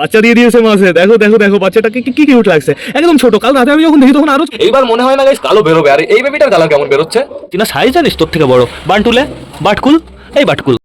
বাচ্চা দিয়ে দিয়েছে মাসে। দেখো দেখো দেখো বাচ্চাটাকে কি কি কিউট লাগছে। একদম ছোট। কাল রাতে আমি যখন দেখি তখন আরও এইবার মনে হয় না গাইস কালো বেরোবে। আর এই বেবিটার কালার কেমন বেরোচ্ছে? কিনা সাইজ জানিস তোর থেকে বড়? বান্টুলে? বাটকুল? এই বাটকুল।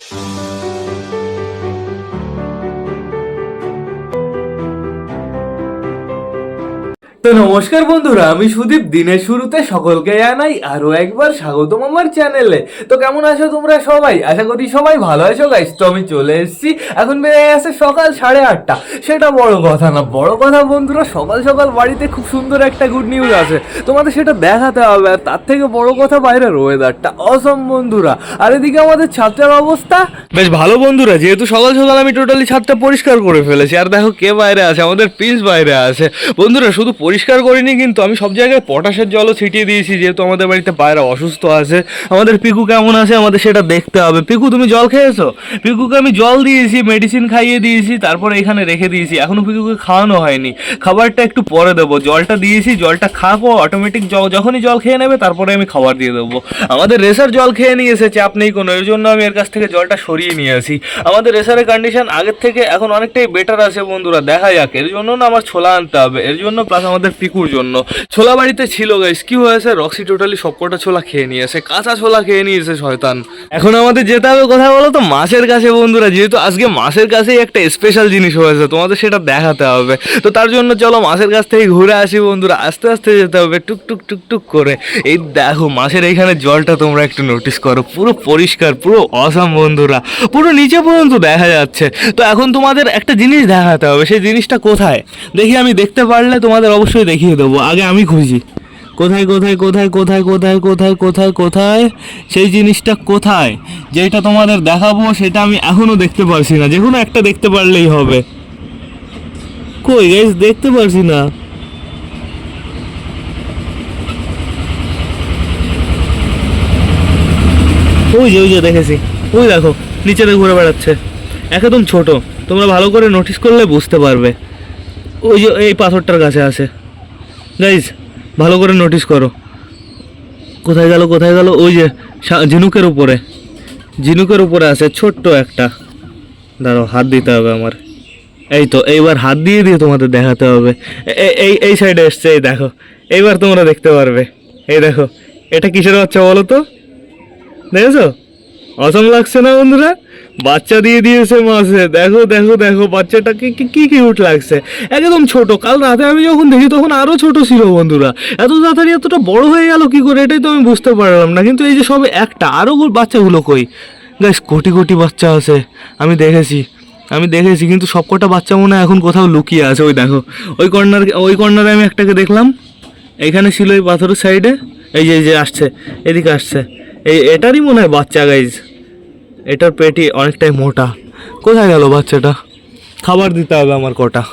তো নমস্কার বন্ধুরা, আমি সুদীপ। দিনের শুরুতে সকলকে জানাই আরও একবার স্বাগতম আমার চ্যানেলে। তো কেমন আছো তোমরা সবাই? আশা করি সবাই ভালো আছো গাইস তো আমি চলে এসেছি। এখন বেড়ে গেছে সকাল সাড়ে আটটা। সেটা বড় কথা না। বড় কথা বন্ধুরা, সকাল সকাল বাড়িতে খুব সুন্দর একটা গুড নিউজ আছে। তোমাদের সেটা দেখাতে হবে। আর তার থেকে বড় কথা বাইরের ওয়েদারটা অসম বন্ধুরা। আর এদিকে আমাদের ছাত্রের অবস্থা? বেশ ভালো বন্ধুরা। যেহেতু সকাল সকাল আমি টোটালি ছাদটা পরিষ্কার করে ফেলেছি। আর দেখো কে বাইরে আছে? আমাদের পিস বাইরে আছে। বন্ধুরা, শুধু পরিষ্কার করিনি কিন্তু আমি সব জায়গায় পটাশের জলও ছিটিয়ে দিয়েছি, যেহেতু আমাদের বাড়িতে বাইরে অসুস্থ আছে। আমাদের পিকু কেমন আছে আমাদের সেটা দেখতে হবে। পিকু, তুমি জল খেয়েছো? পিকুকে আমি জল দিয়েছি মেডিসিন খাইয়ে দিয়েছি, তারপরে এখানে রেখে দিয়েছি। এখনও পিকুকে খাওয়ানো হয়নি। খাবারটা একটু পরে দেবো। জলটা দিয়েছি, জলটা খাব অটোমেটিক যখনই জল খেয়ে নেবে, তারপরে আমি খাবার দিয়ে দেবো। আমাদের রেসার জল খেয়ে নিয়েছে চাপ নেই কোনো। এর জন্য আমি এর কাছ থেকে জলটা সরিয়ে নিয়ে আসি। আমাদের রেসারের কন্ডিশন আগের থেকে এখন অনেকটাই বেটার আছে বন্ধুরা, দেখা যাক। এর জন্য না আমার ছোলা আনতে হবে। এর জন্য প্লাস আমাদের পিকুর জন্য। ছোলা বাড়িতে ছিল গাইস কি হয়েছে? রক্সি টোটালি সবকটা ছোলা খেয়ে নিয়েছে, কাঁচা ছোলা খেয়ে নিয়েছে শয়তান। এখন আমাদের যেতে হবে কোথায় বলো তো? মাছের কাছে, বন্ধুরা। যেহেতু আজকে মাছের কাছেই একটা স্পেশাল জিনিস হয়েছে, তোমাদের সেটা দেখাতে হবে। তো তার জন্য চলো মাছের কাছ থেকে ঘুরে আসি, বন্ধুরা। আস্তে আস্তে যেতে হবে, টুক টুক টুক টুক করে। এই দেখো, মাছের এইখানে জলটা তোমরা একটু নোটিস করো। পুরো পরিষ্কার, পুরো অসাম বন্ধুরা। পুরো নিচে পর্যন্ত দেখা যাচ্ছে। তো এখন তোমাদের একটা জিনিস দেখাতে হবে, সেই জিনিসটা কোথায়? দেখি আমি দেখতে পারলে তোমাদের অবশ্যই দেখিয়ে দেবো। আগে আমি খুঁজি। কোথায় কোথায় কোথায় কোথায় কোথায় কোথায় কোথায় কোথায়? সেই জিনিসটা কোথায়? যেটা তোমাদের দেখাবো, সেটা আমি এখনও দেখতে পারছি না। যে কোনো একটা দেখতে পারলেই হবে। কই গাইস দেখতে পারছি না। ওই যে ওই যে দেখেছি। ওই দেখো নিচেতে ঘুরে বেড়াচ্ছে। একদম ছোট। তোমরা ভালো করে নোটিস করলে বুঝতে পারবে। ওই যে এই পাথরটার কাছে আছে। গাইজ ভালো করে নোটিস করো। কোথায় গেল কোথায় গেল? ওই যে ঝিনুকের উপরে। ঝিনুকের উপরে আছে ছোট্ট একটা। দাঁড়াও, হাত দিতে হবে আমার। এই তো, এইবার হাত দিয়ে দিয়ে তোমাদের দেখাতে হবে। এই এই সাইডে এসছে, এই দেখো। এইবার তোমরা দেখতে পারবে। এই দেখো, এটা কিসের বাচ্চা বলো তো? দেখেছ? অসম লাগছে না বন্ধুরা? বাচ্চা দিয়ে দিয়েছে মাসে। দেখো দেখো দেখো বাচ্চাটাকে কি কি কিউট লাগছে। একদম ছোট। কাল রাতে আমি যখন দেখি, তখন আরও ছোট ছিল বন্ধুরা। এত তাড়াতাড়ি এতটা বড় হয়ে গেল, কি করে? এটাই তো আমি বুঝতে পারলাম না। কিন্তু এই যে সবে একটা, আরও গু- বাচ্চাগুলো কই? গাইস, কোটি কোটি বাচ্চা আছে। আমি দেখেছি। আমি দেখেছি, কিন্তু সবকটা বাচ্চা মনে হয় এখন কোথাও লুকিয়ে আছে। ওই দেখো, ওই কর্নার ওই কর্নারে আমি একটাকে দেখলাম। এখানে ছিল এই পাথরের সাইডে এই যে এই যে আসছে, এদিকে আসছে। এই এটারই মনে হয় বাচ্চা গাইজ এটার পেটি অনেকটাই মোটা। কোথায় গেল বাচ্চাটা? খাবার দিতে হবে আমার কটা।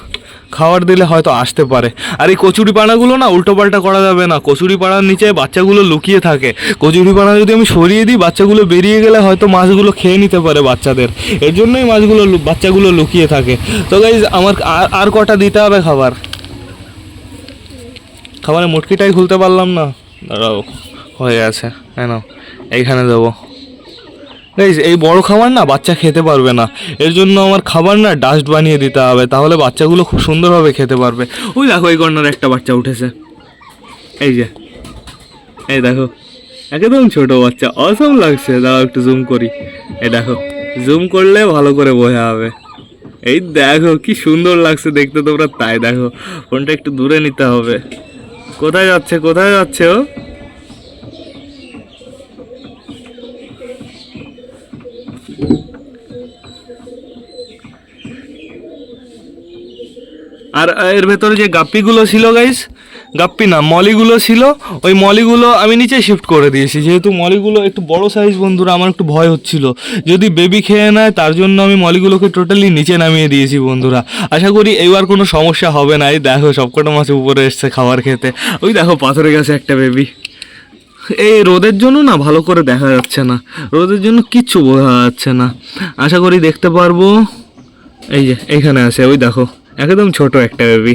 খাবার দিলে হয়তো আসতে পারে। আর এই কচুরি পানাগুলো না উল্টো পাল্টা করা যাবে না। কচুরি পানার নিচে বাচ্চাগুলো লুকিয়ে থাকে। কচুরি পানা যদি আমি সরিয়ে দিই, বাচ্চাগুলো বেরিয়ে গেলে হয়তো মাছগুলো খেয়ে নিতে পারে বাচ্চাদের। এর জন্যই মাছগুলো বাচ্চাগুলো লুকিয়ে থাকে। তো গাইজ আমার আর- কটা দিতে হবে খাবার? খাবারের মুটকিটাই খুলতে পারলাম না। দাঁড়াও, হয়ে আছে কেন এইখানে দেবো। গাইজ এই বড় খাবার না বাচ্চা খেতে পারবে না। এর জন্য আমার খাবার না ডাস্ট বানিয়ে দিতে হবে, তাহলে বাচ্চাগুলো খুব সুন্দরভাবে খেতে পারবে। ওই দেখো, এই কর্নার একটা বাচ্চা উঠেছে। এই যে, এই দেখো, একদম ছোট বাচ্চা অসম লাগছে। দাও একটু জুম করি। এই দেখো জুম করলে ভালো করে বোঝা হবে। এই দেখো, কি সুন্দর লাগছে দেখতে তোমরা, তাই দেখো, ফোনটা একটু দূরে নিতে হবে। কোথায় যাচ্ছে কোথায় যাচ্ছে ও? আর এর ভেতরে যে গাপ্পিগুলো ছিল গাইস গাপ্পি না, মলিগুলো ছিল, ওই মলিগুলো আমি নিচে শিফট করে দিয়েছি। যেহেতু মলিগুলো একটু বড় সাইজ বন্ধুরা, আমার একটু ভয় হচ্ছিল। যদি বেবি খেয়ে নেয়, তার জন্য আমি মলিগুলোকে টোটালি নিচে নামিয়ে দিয়েছি বন্ধুরা। আশা করি এইবার কোনো সমস্যা হবে না। এই দেখো, সবকটা মাছ উপরে এসছে খাবার খেতে। ওই দেখো পাথরে গেছে একটা বেবি এই রোদের জন্য না ভালো করে দেখা যাচ্ছে না। রোদের জন্য কিচ্ছু বোঝা যাচ্ছে না। আশা করি দেখতে পারব। এই যে এইখানে আছে, ওই দেখো। একদম ছোট একটা বেবি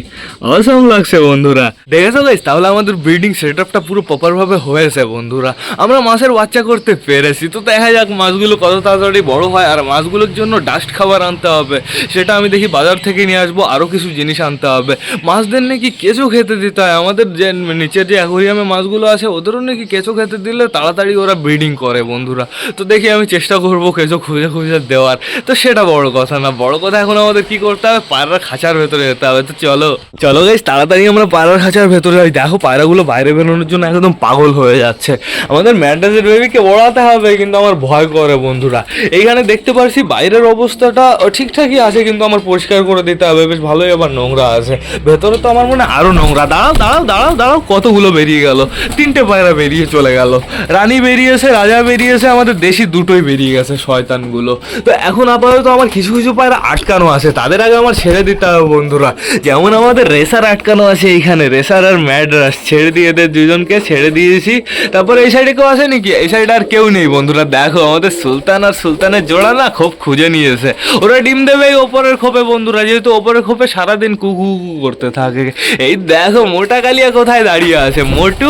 অসম লাগছে বন্ধুরা। দেখেছ গাইস তাহলে আমাদের ব্রিডিং সেট আপটা পুরো প্রপার ভাবে হয়েছে বন্ধুরা। আমরা মাছের বাচ্চা করতে পেরেছি। তো দেখা যাক মাছগুলো কত তাড়াতাড়ি বড় হয় আর মাছগুলোর জন্য ডাস্ট খাবার আনতে হবে। সেটা আমি দেখি বাজার থেকে নিয়ে আসব আরও কিছু জিনিস আনতে হবে। মাছদের নাকি কেঁচো খেতে দিতে হয়। আমাদের যে নিচের যে অ্যাকোরিয়ামে মাছগুলো আছে, ওদেরও নাকি কেঁচো খেতে দিলে তাড়াতাড়ি ওরা ব্রিডিং করে বন্ধুরা। তো দেখি আমি চেষ্টা করব কেঁচো খুঁজে খুঁজে দেওয়ার। তো সেটা বড় কথা না। বড় কথা এখন আমাদের কি করতে হবে? পায়রার খাঁচার ভেতরে যেতে হবে তো চলো। চলো গাইস তাড়াতাড়ি আমরা পায়রার খাঁচার ভেতরে যাই। দেখো পায়রাগুলো বাইরে বেরোনোর জন্য একদম পাগল হয়ে যাচ্ছে। আমাদের ম্যাডাসের বেবিকে ওড়াতে হবে, কিন্তু আমার ভয় করে বন্ধুরা। এইখানে দেখতে পারছি বাইরের অবস্থাটা ঠিকঠাকই আছে, কিন্তু আমার পরিষ্কার করে দিতে হবে। বেশ ভালোই আবার নোংরা আছে। ভেতরে তো আমার মনে হয় আরও নোংরা। দাঁড়াও দাঁড়াও দাঁড়াও দাঁড়াও, কতগুলো বেরিয়ে গেল। তিনটে পায়রা বেরিয়ে চলে গেল। রানী বেরিয়েছে, রাজা বেরিয়েছে, আমাদের দেশি দুটোই বেরিয়ে গেছে, শয়তানগুলো। তো এখন আপাতত আমার কিছু কিছু পায়রা আটকানো আছে। তাদের আগে আমার ছেড়ে দিতে হবে বন্ধুরা। যেমন আমাদের রেসার আটকানো আছে এইখানে, রেসার আর ম্যাড্রাস, ছেড়ে দিয়ে এদের দুজনকে ছেড়ে দিয়েছি। তারপর এই সাইডে কেউ আছে নাকি এই সাইডে আর কেউ নেই বন্ধুরা। দেখো, আমাদের সুলতান আর সুলতানের জোড়া না খুব খুঁজে নিয়েছে। ওরা ডিম দেবে এই ওপরের খোপে বন্ধুরা, যেহেতু ওপরের খোপে সারাদিন কুকু কুকু করতে থাকে। এই দেখো, মোটা কালিয়া কোথায় দাঁড়িয়ে আছে? মোটু,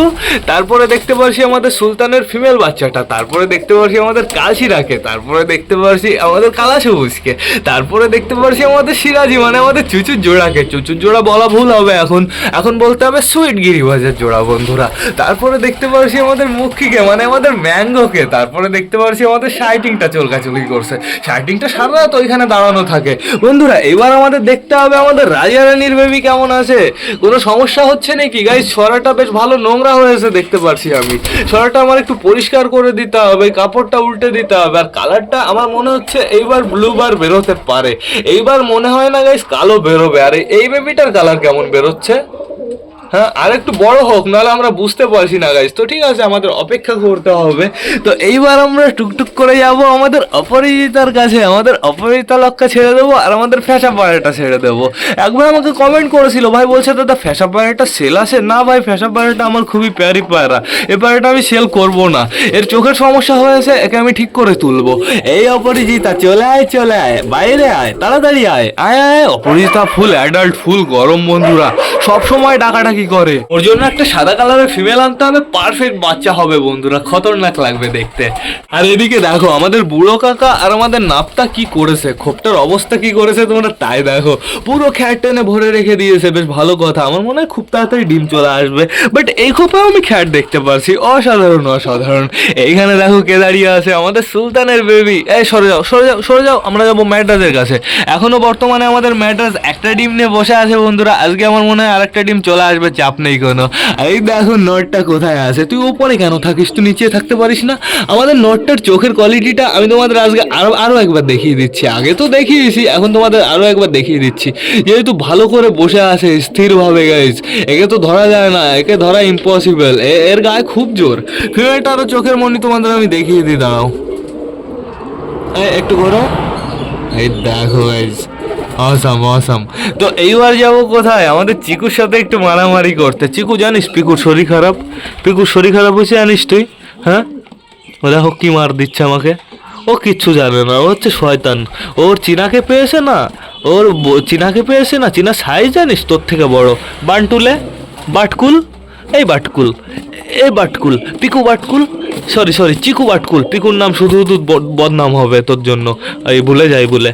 তারপরে দেখতে পারছি আমাদের সুলতানের ফিমেল বাচ্চাটা, তারপরে দেখতে পারছি আমাদের কাশিরাকে, তারপরে দেখতে পারছি আমাদের কালা সবুজকে তারপরে দেখতে পারছি আমাদের সিরাজি মানে আমাদের চুচুর জোড়া জোড়াকে চুচুর জোড়া বলা ভুল হবে এখন। এখন বলতে হবে সুইট গিরিবাজের জোড়া, বন্ধুরা। তারপরে দেখতে পারছি আমাদের মুখিকে মানে আমাদের ম্যাঙ্গোকে তারপরে দেখতে পারছি আমাদের শাইটিংটা চলকাচুলি করছে। শাইটিংটা সারা রাত ওইখানে দাঁড়ানো থাকে। বন্ধুরা, এবার আমাদের দেখতে হবে আমাদের রাজা রানীর বেবি কেমন আছে। কোনো সমস্যা হচ্ছে নাকি? গাইজ ছড়াটা বেশ ভালো নোংরা হয়েছে দেখতে পারছি আমি। ছড়াটা আমার একটু পরিষ্কার করে দিতে হবে, কাপড়টা উল্টে দিতে হবে। আর কালারটা আমার মনে হচ্ছে এইবার ব্লু বার বেরোতে পারে। এইবার মনে হয় না গাইস কালো বেরোবে। আর এই বেবিটার কালার কেমন বেরোচ্ছে? হ্যাঁ আর একটু বড় হোক, নাহলে আমরা বুঝতে পারছি না গাইজ তো ঠিক আছে, আমাদের অপেক্ষা করতে হবে। তো এইবার আমরা টুকটুক করে যাব আমাদের অপরাজিতার কাছে, আমাদের অপরাজিতা লক্ষ্য ছেড়ে দেবো আর আমাদের ফ্যাশা পায়রাটা ছেড়ে দেবো। একবার আমাকে কমেন্ট করেছিল, ভাই, বলছে দাদা ফ্যাশা পায়রাটা সেল আছে? না, ভাই ফ্যাশা পায়রাটা আমার খুবই প্যারি পায়রা। এ পায়রাটা আমি সেল করব না। এর চোখের সমস্যা হয়েছে, একে আমি ঠিক করে তুলবো। এই অপরাজিতা চলে আয় চলে আয়। বাইরে আয়, তাড়াতাড়ি আয়। আয় আয় অপরাজিতা ফুল অ্যাডাল্ট ফুল, গরম বন্ধুরা। সব সময় ডাকাডাকি করে? ওর জন্য একটা সাদা কালারের ফিমেল আনতে হবে পারফেক্ট বাচ্চা হবে বন্ধুরা, খতরনাক লাগবে দেখতে। আর এদিকে দেখো, আমাদের বুড়ো কাকা আর আমাদের নাপতা কি করেছে? খোপটার অবস্থা কি করেছে তোমরা তাই দেখো। পুরো খ্যাট টেনে ভরে রেখে দিয়েছে, বেশ ভালো কথা। আমার মনে হয় খুব তাড়াতাড়ি ডিম চলে আসবে। বাট এই খোপেও আমি খ্যাট দেখতে পারছি। অসাধারণ অসাধারণ। এইখানে দেখো কে দাঁড়িয়ে আছে? আমাদের সুলতানের বেবি এই, সরে যাও সরে যাও সরে যাও, আমরা যাব ম্যাড্রাসের কাছে। এখনও বর্তমানে আমাদের ম্যাড্রাস একটা ডিম নিয়ে বসে আছে বন্ধুরা। আজকে আমার মনে হয় আরেকটা ডিম চলে আসবে চাপ নেই কোনো। এই দেখো নটটা কোথায় আছে? তুই উপরে কেন থাকিস? তুই নিচে থাকতে পারিস না। আমাদের নটটার চোখের কোয়ালিটিটা আমি তোমাদের আজকে আরও আরও একবার দেখিয়ে দিচ্ছি। আগে তো দেখিয়েছি, এখন তোমাদের আরও একবার দেখিয়ে দিচ্ছি। যেহেতু ভালো করে বসে আছে, স্থিরভাবে গাইজ একে তো ধরা যায় না, একে ধরা ইম্পসিবল এর গায়ে খুব জোর। ফিমেলটা আরও চোখের মনি তোমাদের আমি দেখিয়ে দিই, দাঁড়াও। একটু ঘোরো এই দেখো গাইজ অসাম অসাম তো এইবার যাব কোথায়? আমাদের চিকুর সাথে একটু মারামারি করতে। চিকু, জানিস পিকুর শরীর খারাপ? পিকুর শরীর খারাপ হয়েছে, জানিস তুই? হ্যাঁ? দেখো কি মার দিচ্ছে আমাকে। ও কিচ্ছু জানে না, ও হচ্ছে শয়তান। ওর চিনাকে পেয়েছে না? ওর চিনাকে পেয়েছে না? চিনা সাইজ জানিস তোর থেকে বড়। বান্টুলে? বাটকুল? এই বাটকুল। এই বাটকুল। পিকু বাটকুল? সরি সরি চিকু বাটকুল। পিকুর নাম শুধু শুধু বদ- বদনাম হবে তোর জন্য। এই ভুলে যাই বলে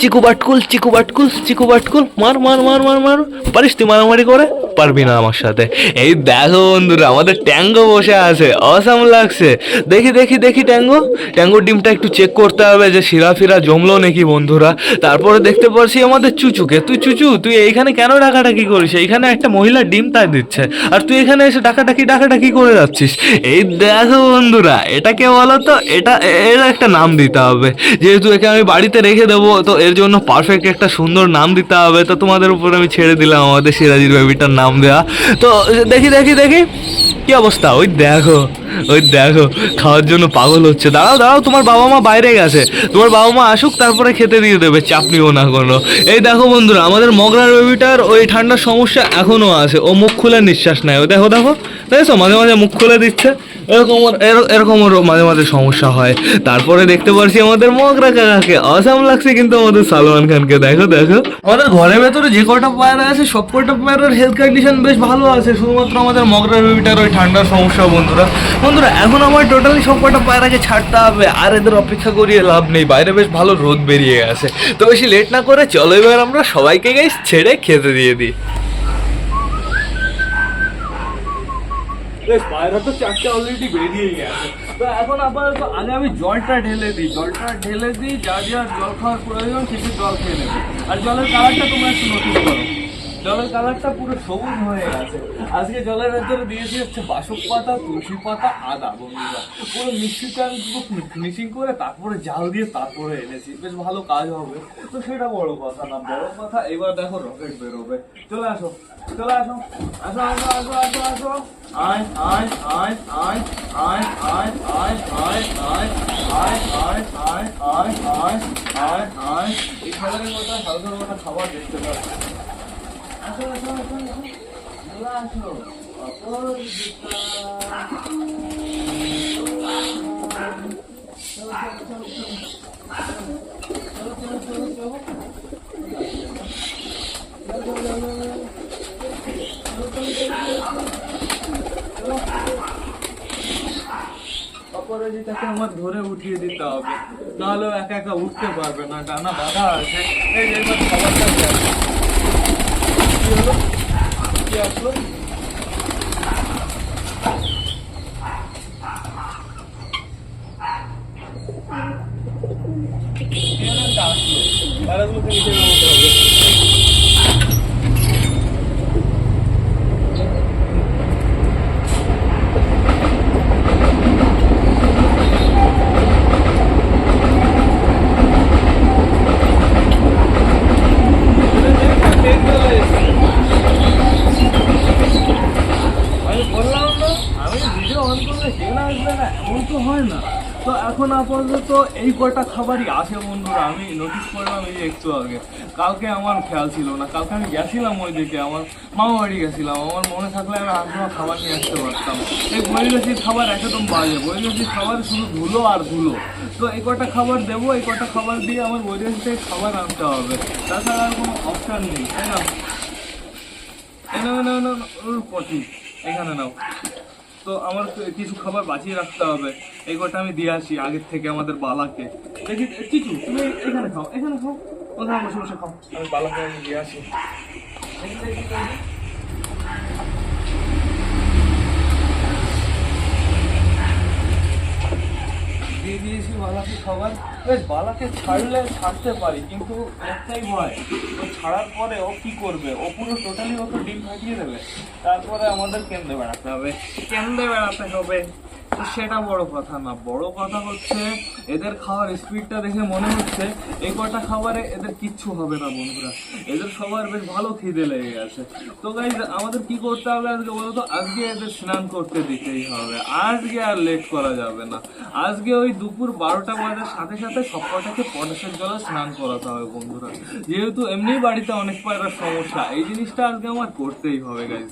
চিকু বাটকুল চিকু বাটকুল চিকু বাটকুল, মার মার মার মার মার। পারিস তুই মারামারি করে? পারবি না আমার সাথে। এই দেখো বন্ধুরা, আমাদের ট্যাঙ্গো বসে আছে অসাম লাগছে। দেখি দেখি দেখি ট্যাঙ্গো। ট্যাঙ্গোর ডিমটা একটু চেক করতে হবে যে শিরা ফিরা জমলো নাকি বন্ধুরা। তারপরে দেখতে পারছি আমাদের চুচুকে তুই চুচু, তুই এইখানে কেন ডাকাডাকি করিস? এইখানে একটা মহিলা ডিম তাই দিচ্ছে। আর তুই এখানে এসে ডাকাডাকি ডাকাডাকি করে যাচ্ছিস। এই দেখো বন্ধুরা, এটাকে বলো তো, এটা, এর একটা নাম দিতে হবে। যেহেতু একে আমি বাড়িতে রেখে দেবো, তো এর জন্য পারফেক্ট একটা সুন্দর নাম দিতে হবে। তো তোমাদের উপর আমি ছেড়ে দিলাম আমাদের সিরাজির বেবিটার নাম দেওয়া তো দেখি দেখি দেখি। কি অবস্থা? ওই দেখো। ওই দেখো, খাওয়ার জন্য পাগল হচ্ছে। দাঁড়াও দাঁড়াও, তোমার বাবা মা বাইরে গেছে। তোমার বাবা মা আসুক, তারপরে খেতে দিয়ে দেবে চাপ নিও না কোনো। এই দেখো বন্ধুরা, আমাদের মগরার বেবিটার ওই ঠান্ডার সমস্যা এখনও আছে। ও মুখ খুলে নিঃশ্বাস নেয়। ও দেখো দেখো, দেখছ? মাঝে মাঝে মুখ খুলে দিচ্ছে। এরকম এরকম ওর মাঝে মাঝে সমস্যা হয়। তারপরে দেখতে পারছি আমাদের মগরা কাকাকে। অসাম লাগছে কিন্তু আমাদের সালমান খানকে। দেখো দেখো। আমাদের ঘরের ভেতরে যে কটা পায়রা আছে, সব কটা পায়রার হেলথ কন্ডিশন বেশ ভালো আছে। শুধুমাত্র আমাদের মগরা বেবিটার ওই ঠান্ডার সমস্যা বন্ধুরা। বন্ধুরা, এখন আমার টোটালি সব কটা পায়রাকে ছাড়তে হবে, আর এদের অপেক্ষা করিয়ে লাভ নেই। বাইরে বেশ ভালো রোদ বেরিয়ে গেছে। তো বেশি লেট না করে চলো এবার আমরা সবাইকে গাইস ছেড়ে খেতে দিয়ে দিই। পায়রা তো অলরেডি বেরিয়ে তো এখন আপাতত আগে আমি জলটা ঢেলে দিই। জলটা ঢেলে দিই, যা যা জল খাওয়ার জল আর জলের কালারটা তোমরা একটু নোটিস করো। জলের কালারটা পুরো সবুজ হয়ে গেছে আজকে জলের ভেতরে দিয়েছি হচ্ছে বাসক পাতা তুলসী পাতা আদা বন্ধুরা পুরো মিক্সিটা ফিনিশিং করে তারপরে জাল দিয়ে তারপরে এনেছি বেশ ভালো কাজ হবে তো সেটা বড় কথা না বড় কথা এবার দেখো রকেট বেরোবে চলে আসো চলে আসো আসো আসো আসো আসো আসো আয় আয় আয় আয় আয় আয় আয় আয় আয় আয় আয় আয় আয় আয় আয় আয় এই খেলার মতো মতো খাবার দেখতে পাচ্ছি অপরাজিতাকে আমার ধরে উঠিয়ে দিতে হবে। নাহলে একা একা উঠতে পারবে না ডানা বাঁধা আছে। এই খাবারটা diyorum. Fiyatlı. আপাতত এই কটা খাবারই আছে বন্ধুরা আমি নোটিস করলাম এই একটু আগে কালকে আমার খেয়াল ছিল না কালকে আমি গেছিলাম ওই দিকে আমার মামা বাড়ি গেছিলাম আমার মনে থাকলে আমি আগ্রহ খাবার নিয়ে আসতে পারতাম এই বৈদেশিক খাবার একদম বাজে বৈদেশিক খাবার শুধু ধুলো আর ধুলো তো এই কটা খাবার দেবো এই কটা খাবার দিয়ে আমার বৈদেশিক থেকে খাবার আনতে হবে তাছাড়া আর কোনো অপশান নেই তাই না এখানে নাও তো আমার কিছু খাবার বাঁচিয়ে রাখতে হবে। এই কটা আমি দিয়ে আসি আগের থেকে আমাদের বালাকে। দেখি, চিচু, তুমি এখানে খাও এখানে খাও। ওখানে বসে বসে খাও। আমি বালাকে আমি দিয়ে আসি দেখি, দেখি, দেখি। দিয়ে দিয়েছি বালাকে খাবার বেশ, বালাকে ছাড়লে ছাড়তে পারি, কিন্তু একটাই ভয়, ও ছাড়ার পরে ও কি করবে? ও পুরো টোটালি ওকে ডিম ফাটিয়ে দেবে। তারপরে আমাদের কেন্দ্রে বেড়াতে হবে। কেন্দ্রে বেড়াতে হবে। সেটা বড় কথা না। বড় কথা হচ্ছে, এদের খাওয়ার স্পিডটা দেখে মনে হচ্ছে এই কটা খাবারে এদের কিচ্ছু হবে না বন্ধুরা। এদের সবার বেশ ভালো খিদে লেগে গেছে। তো গাইজ আমাদের কি করতে হবে আজকে বলতো আজকে এদের স্নান করতে দিতেই হবে। আজকে আর লেট করা যাবে না। আজকে ওই দুপুর বারোটা বাজার সাথে সাথে সব কটাকে পটাশের জলে স্নান করাতে হবে বন্ধুরা। যেহেতু এমনি বাড়িতে অনেক পায়রার সমস্যা, এই জিনিসটা আজকে আমার করতেই হবে গাইজ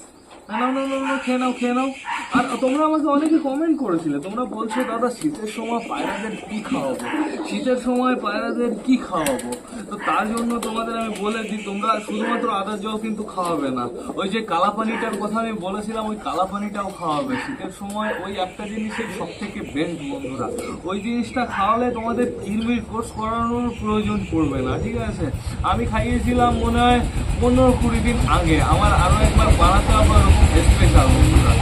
খেয়ে নাও খেয়ে নাও। আর তোমরা আমাকে অনেকে কমেন্ট করেছিলে। তোমরা বলছো, দাদা, শীতের সময় পায়রাদের কি খাওয়াবো? শীতের সময় পায়রাদের কি খাওয়াবো? তো তার জন্য তোমাদের আমি বলে দিই, তোমরা শুধুমাত্র আদার জল কিন্তু খাওয়াবে না। ওই যে কালা পানিটার কথা আমি বলেছিলাম, ওই কালা পানিটাও খাওয়াবে। শীতের সময় ওই একটা জিনিসের সব থেকে বেস্ট বন্ধুরা। ওই জিনিসটা খাওয়ালে তোমাদের কিরমির কোর্স করানোর প্রয়োজন পড়বে না, ঠিক আছে? আমি খাইয়েছিলাম মনে হয় পনেরো কুড়ি দিন আগে। আমার আরও একবার বানাতে আবার স্পেশাল বন্ধুরা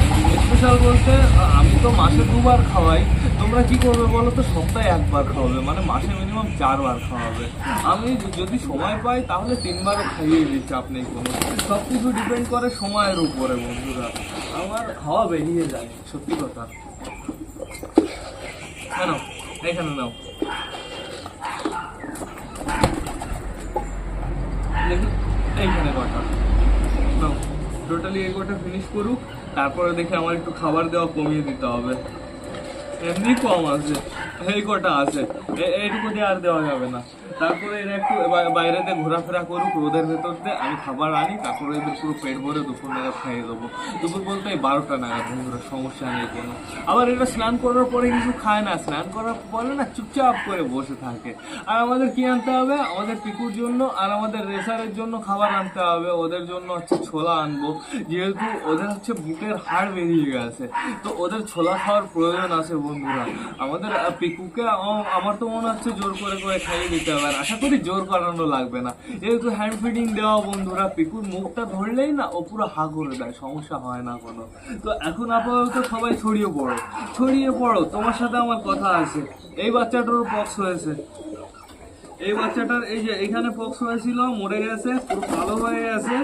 স্পেশাল বলতে আমি তো মাসে দুবার খাওয়াই। তোমরা কি করবে বলো তো? সপ্তাহে একবার খাওয়াবে। মানে মাসে মিনিমাম চারবার খাওয়াবে। আমি যদি সময় পাই, তাহলে তিনবারও খাইয়ে চাপ নেই কোনো সব কিছু ডিপেন্ড করে সময়ের উপরে, বন্ধুরা। আমার খাওয়া বেরিয়ে যায়, সত্যি কথা। কেন? এখানে নাও। এইখানে নাও টোটালি এই কটা ফিনিশ করুক, তারপরে দেখে আমার একটু খাবার দেওয়া কমিয়ে দিতে হবে। এমনি কম আছে। এই কটা আছে। এইটুকু দিয়ে আর দেওয়া যাবে না। তারপরে এরা একটু বা- বাইরেতে ঘোরাফেরা করুক, রোদের ভেতর দিয়ে আমি খাবার আনি, তারপরে এদের পুরো পেট ভরে দুপুর নাগাদ খাইয়ে দেবো। দুপুর বলতে এই বারোটা নাগাদ, বন্ধুরা, সমস্যা নেই কোনো। আবার এরা স্নান করার পরে কিছু খায় না। স্নান করার পরে না চুপচাপ করে বসে থাকে। আর আমাদের কি আনতে হবে? আমাদের পিকুর জন্য আর আমাদের রেসারের জন্য খাবার আনতে হবে। ওদের জন্য হচ্ছে ছোলা আনব। যেহেতু ওদের হচ্ছে বুকের হাড় বেরিয়ে গেছে। তো ওদের ছোলা খাওয়ার প্রয়োজন আছে, বন্ধুরা। আমাদের পিকুকে আমার তো মনে হচ্ছে জোর করে করে খাইয়ে দিতে হবে, আর আশা করি জোর করানো লাগবে না। যেহেতু হ্যান্ড ফিডিং দেওয়া বন্ধুরা, পিকুর মুখটা ধরলেই না, ও পুরো হা করে দেয়, সমস্যা হয় না কোনো। তো এখন আপাতত সবাই ছড়িয়ে পড়ো ছড়িয়ে পড়ো, তোমার সাথে আমার কথা আছে। এই বাচ্চাটারও পক্স হয়েছে। এই বাচ্চাটার এই যে এখানে পক্স হয়েছিল, মরে গেছে, পুরো কালো হয়ে গেছে।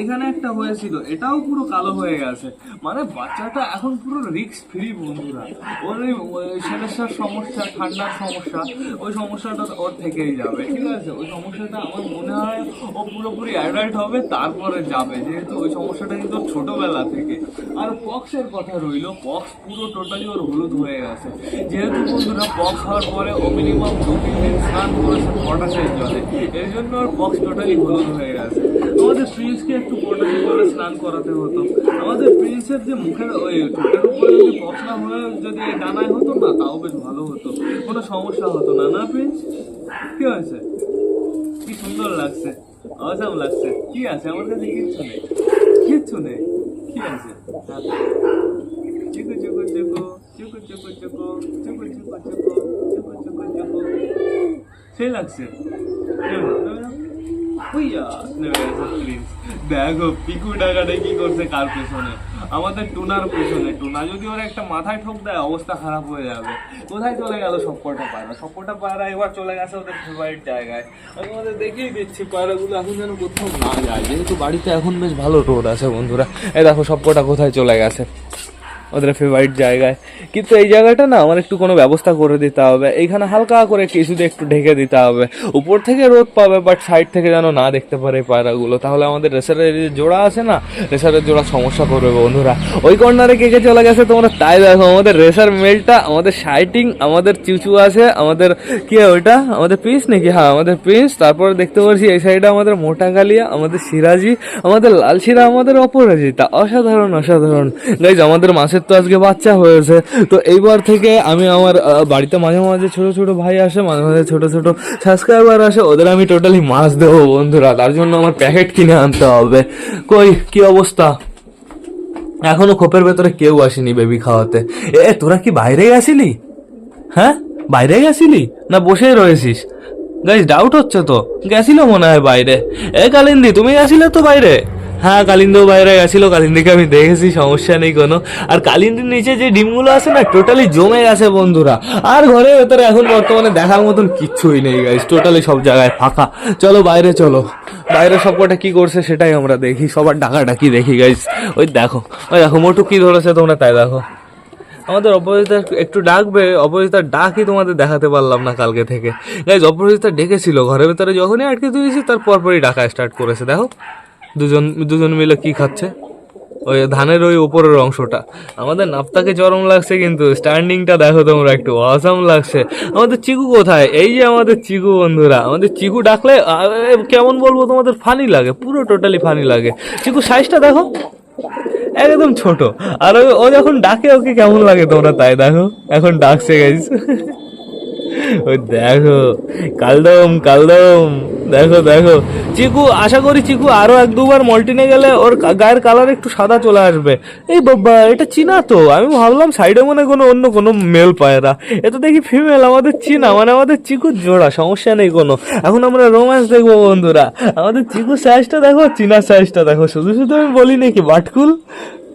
এখানে একটা হয়েছিল, এটাও পুরো কালো হয়ে গেছে। মানে বাচ্চাটা এখন পুরো রিস্ক ফ্রি বন্ধুরা। ওর ওই সেলেসার সমস্যা, ঠান্ডার সমস্যা, ওই সমস্যাটা ওর থেকেই যাবে, ঠিক আছে? ওই সমস্যাটা আমার মনে হয় ও পুরোপুরি অ্যাডাল্ট হবে, তারপরে যাবে। যেহেতু ওই সমস্যাটা কিন্তু ছোটবেলা থেকে। আর পক্সের কথা রইল পক্স পুরো টোটালি ওর হলুদ হয়ে গেছে। যেহেতু বন্ধুরা পক্স হওয়ার পরে ও মিনিমাম দু তিন দিন স্নান করেছে পটাশের জলে এর জন্য ওর পক্স টোটালি হলুদ হয়ে গেছে। আমাদের প্রিন্সকে একটু স্নান করাতে হতো। আমাদের প্রিন্সের যে মুখের ওই উপরে যদি পক্স হয়ে যদি ডানায় হতো না, তাও বেশ ভালো হতো। কোনো সমস্যা হতো না না প্রিন্স কি হয়েছে? কি সুন্দর লাগছে। অসাম লাগছে। কি আছে? আমার কাছে কিচ্ছু নেই। কিচ্ছু নেই। কি আছে? সেই লাগছে। দেখো, পিকু ডাকাটা কি করছে কার পেছনে? আমাদের টুনার পেছনে। টুনা যদি ওর একটা মাথায় ঠোক দেয়, অবস্থা খারাপ হয়ে যাবে। কোথায় চলে গেল সবকটা পায়রা? সবকটা পায়রা এবার চলে গেছে ওদের ফেভারিট জায়গায়। আমি তোমাদের দেখিয়ে দিচ্ছি, পায়রাগুলো এখন যেন কোথাও না যায়। যেহেতু বাড়িতে এখন বেশ ভালো রোদ আছে বন্ধুরা। এই দেখো, সবকটা কোথায় চলে গেছে। ওদের ফেভারিট জায়গায়। কিন্তু এই জায়গাটা না, আমার একটু কোনো ব্যবস্থা করে দিতে হবে। এইখানে হালকা করে কিছুতে একটু ঢেকে দিতে হবে। উপর থেকে রোদ পাবে বাট সাইড থেকে যেন না দেখতে পারে পায়রাগুলো। তাহলে আমাদের রেসারের যে জোড়া আছে না, রেসারের জোড়া সমস্যা করবে বন্ধুরা। ওই কর্নারে কে কে চলে গেছে তোমরা? তাই দেখো, আমাদের রেসার মেলটা, আমাদের শাইটিং আমাদের চিউচু আছে, আমাদের কি ওইটা? আমাদের প্রিন্স নাকি? হ্যাঁ আমাদের প্রিন্স তারপরে দেখতে পাচ্ছি এই সাইডে আমাদের মোটা কালিয়া, আমাদের সিরাজি আমাদের লাল শিরা, আমাদের অপরাজিতা। অসাধারণ অসাধারণ। গাইজ আমাদের মাসের তো আজকে বাচ্চা হয়েছে। তো এইবার থেকে আমি আমার বাড়িতে মাঝে মাঝে ছোট ছোট ভাই আসে, মাঝে মাঝে ছোট ছোট সাবস্ক্রাইবার আসে, ওদের আমি টোটালি মাছ দেবো বন্ধুরা। তার জন্য আমার প্যাকেট কিনে আনতে হবে। কই, কি অবস্থা? এখনও খোপের ভেতরে কেউ আসেনি বেবি খাওয়াতে। এ, তোরা কি বাইরে গেছিলি? হ্যাঁ? বাইরে গেছিলি? না বসেই রয়েছিস? গাইজ ডাউট হচ্ছে তো। গেছিল মনে হয় বাইরে। এ, কালিন্দি, তুমি গেছিলে তো বাইরে? হ্যাঁ কালিন্দিও বাইরে গেছিল, কালিন্দিকে আমি দেখেছি, সমস্যা নেই কোনো। আর কালিন্দির নিচে যে ডিমগুলো আছে না টোটালি জমে গেছে বন্ধুরা। আর ঘরের ভেতরে এখন বর্তমানে দেখার মতন কিচ্ছুই নেই গাইস টোটালি সব জায়গায় ফাঁকা। চলো, বাইরে চলো। বাইরে সব কটা কি করছে সেটাই আমরা দেখি, সবার ডাকাডাকি দেখি গাইস ওই দেখো ওই দেখো, মোটু কি ধরেছে তোমরা তাই দেখো। আমাদের অপরাজিতা একটু ডাকবে অপরাজিতার ডাকই তোমাদের দেখাতে পারলাম না কালকে থেকে। গাইজ অপরাজিতা ডেকেছিল, ঘরের ভেতরে যখনই আটকে দিয়েছি, তার পরপরই ডাকা স্টার্ট করেছে, দেখো। দুজন দুজন মিলে কি খাচ্ছে? ওই ধানের ওই উপরের অংশটা। আমাদের নাপ্তাকে চরম লাগছে কিন্তু স্ট্যান্ডিংটা দেখো তোমরা একটু অসম লাগছে। আমাদের চিকু কোথায়? এই যে আমাদের চিকু বন্ধুরা, আমাদের চিকু ডাকলে কেমন বলব তোমাদের ফানি লাগে, পুরো টোটালি ফানি লাগে। চিকু সাইজটা দেখো, একদম ছোট। আর ও- যখন ডাকে, ওকে কেমন লাগে তোমরা তাই দেখো। এখন ডাকছে গাইস ওই দেখো, কালদম কালদম। দেখো দেখো। চিকু, আশা করি চিকু আরও এক দুবার মল্টিনে গেলে ওর গায়ের কালার একটু সাদা চলে আসবে। এই বাবা, এটা চিনা তো? আমি ভাবলাম সাইডে মনে কোনো অন্য কোনো মেল পায়রা এ তো দেখি ফিমেল আমাদের চিনা মানে আমাদের চিকুর জোড়া, সমস্যা নেই কোনো। এখন আমরা রোম্যান্স দেখব বন্ধুরা। আমাদের চিকুর সাইজটা দেখো চিনা সাইজটা দেখো। শুধু শুধু আমি বলি নাকি বাটকুল?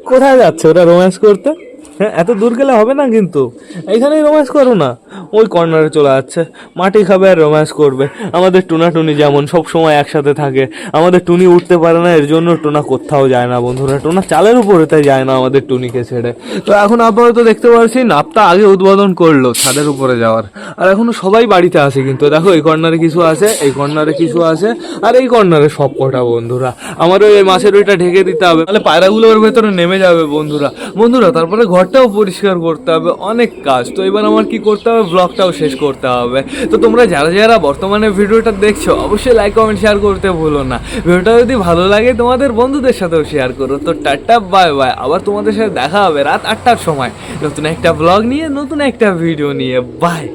কোথায় যাচ্ছে ওরা রোম্যান্স করতে? হ্যাঁ এত দূর গেলে হবে না কিন্তু। এইখানেই রোম্যান্স করো না। ওই কর্নারে চলে যাচ্ছে। মাটি খাবে আর রোম্যান্স করবে। আমাদের টুনা টুনি যেমন সব সময় একসাথে থাকে। আমাদের টুনি উঠতে পারে না, এর জন্য টোনা কোথাও যায় না বন্ধুরা। টোনা চালের উপরে তাই যায় না আমাদের টুনিকে ছেড়ে। তো এখন আপাতত দেখতে পাচ্ছি নাপটা আগে উদ্বোধন করল ছাদের উপরে যাওয়ার। আর এখনও সবাই বাড়িতে আছে কিন্তু। দেখো, এই কর্নারে কিছু আছে, এই কর্নারে কিছু আছে, আর এই কর্নারে সব কটা বন্ধুরা। আমার ওই মাছের ওইটা ঢেকে দিতে হবে। তাহলে পায়রাগুলো ওর ভেতরে নেমে যাবে বন্ধুরা। বন্ধুরা, তারপরে ঘর ঘরটাও পরিষ্কার করতে হবে, অনেক কাজ। তো এবার আমার কি করতে হবে? ব্লগটাও শেষ করতে হবে। তো তোমরা যারা যারা বর্তমানে ভিডিওটা দেখছ, অবশ্যই লাইক কমেন্ট শেয়ার করতে ভুলো না। ভিডিওটা যদি ভালো লাগে, তোমাদের বন্ধুদের সাথেও শেয়ার করো। তো টাটা বাই বাই আবার তোমাদের সাথে দেখা হবে রাত আটটার সময়। নতুন একটা ব্লগ নিয়ে, নতুন একটা ভিডিও নিয়ে। বাই